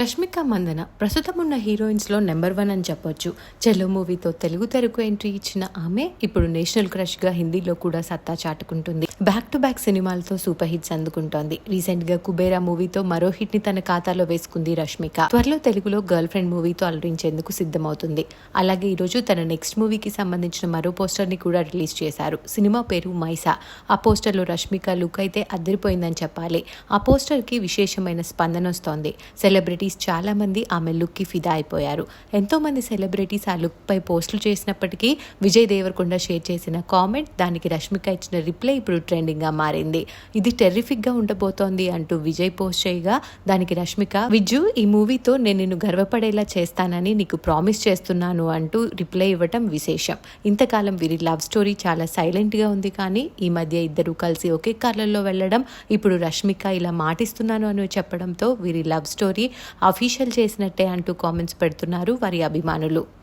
రష్మిక మందన ప్రస్తుతం ఉన్న హీరోయిన్స్లో number one అని చెప్పొచ్చు. చెల్లో మూవీతో తెలుగు తెరకు ఎంట్రీ ఇచ్చిన ఆమె ఇప్పుడు నేషనల్ క్రష్గా హిందీలో కూడా సత్తా చాటుకుంటుంది. బ్యాక్ టు బ్యాక్ సినిమాలతో సూపర్ హిట్స్ అందుకుంటోంది. రీసెంట్గా కుబేరా మూవీతో మరో హిట్ని తన ఖాతాలో వేసుకుంది రష్మిక. త్వరలో తెలుగులో గర్ల్ ఫ్రెండ్ మూవీతో అలరించేందుకు సిద్ధమవుతుంది. అలాగే ఈరోజు తన నెక్స్ట్ మూవీకి సంబంధించిన మరో పోస్టర్ని కూడా రిలీజ్ చేశారు. సినిమా పేరు మైసా. ఆ పోస్టర్లో రష్మిక లుక్ అయితే అదిరిపోయిందని చెప్పాలి. ఆ పోస్టర్కి విశేషమైన స్పందన వస్తోంది. సెలబ్రిటీస్ చాలామంది ఆమె లుక్కి ఫిదా అయిపోయారు. ఎంతో మంది సెలబ్రిటీస్ ఆ లుక్ పై పోస్టులు చేసినప్పటికీ విజయ్ దేవరకొండ షేర్ చేసిన కామెంట్ దానికి రష్మిక ఇచ్చిన రిప్లై ఇప్పుడు ట్రెండింగ్గా మారింది. ఇది టెర్రిఫిక్గా ఉండబోతోంది అంటూ విజయ్ పోస్ట్ చేయగా దానికి రష్మిక విజు ఈ మూవీతో నేను నిన్ను గర్వపడేలా చేస్తానని నీకు ప్రామిస్ చేస్తున్నాను అంటూ రిప్లై ఇవ్వటం విశేషం. ఇంతకాలం వీరి లవ్ స్టోరీ చాలా సైలెంట్గా ఉంది కానీ ఈ మధ్య ఇద్దరు కలిసి ఒకే కార్లలో వెళ్ళడం ఇప్పుడు రష్మిక ఇలా మాటిస్తున్నాను అని చెప్పడంతో వీరి లవ్ స్టోరీ అఫీషియల్ చేసినట్టే అంటూ కామెంట్స్ పెడుతున్నారు వారి అభిమానులు.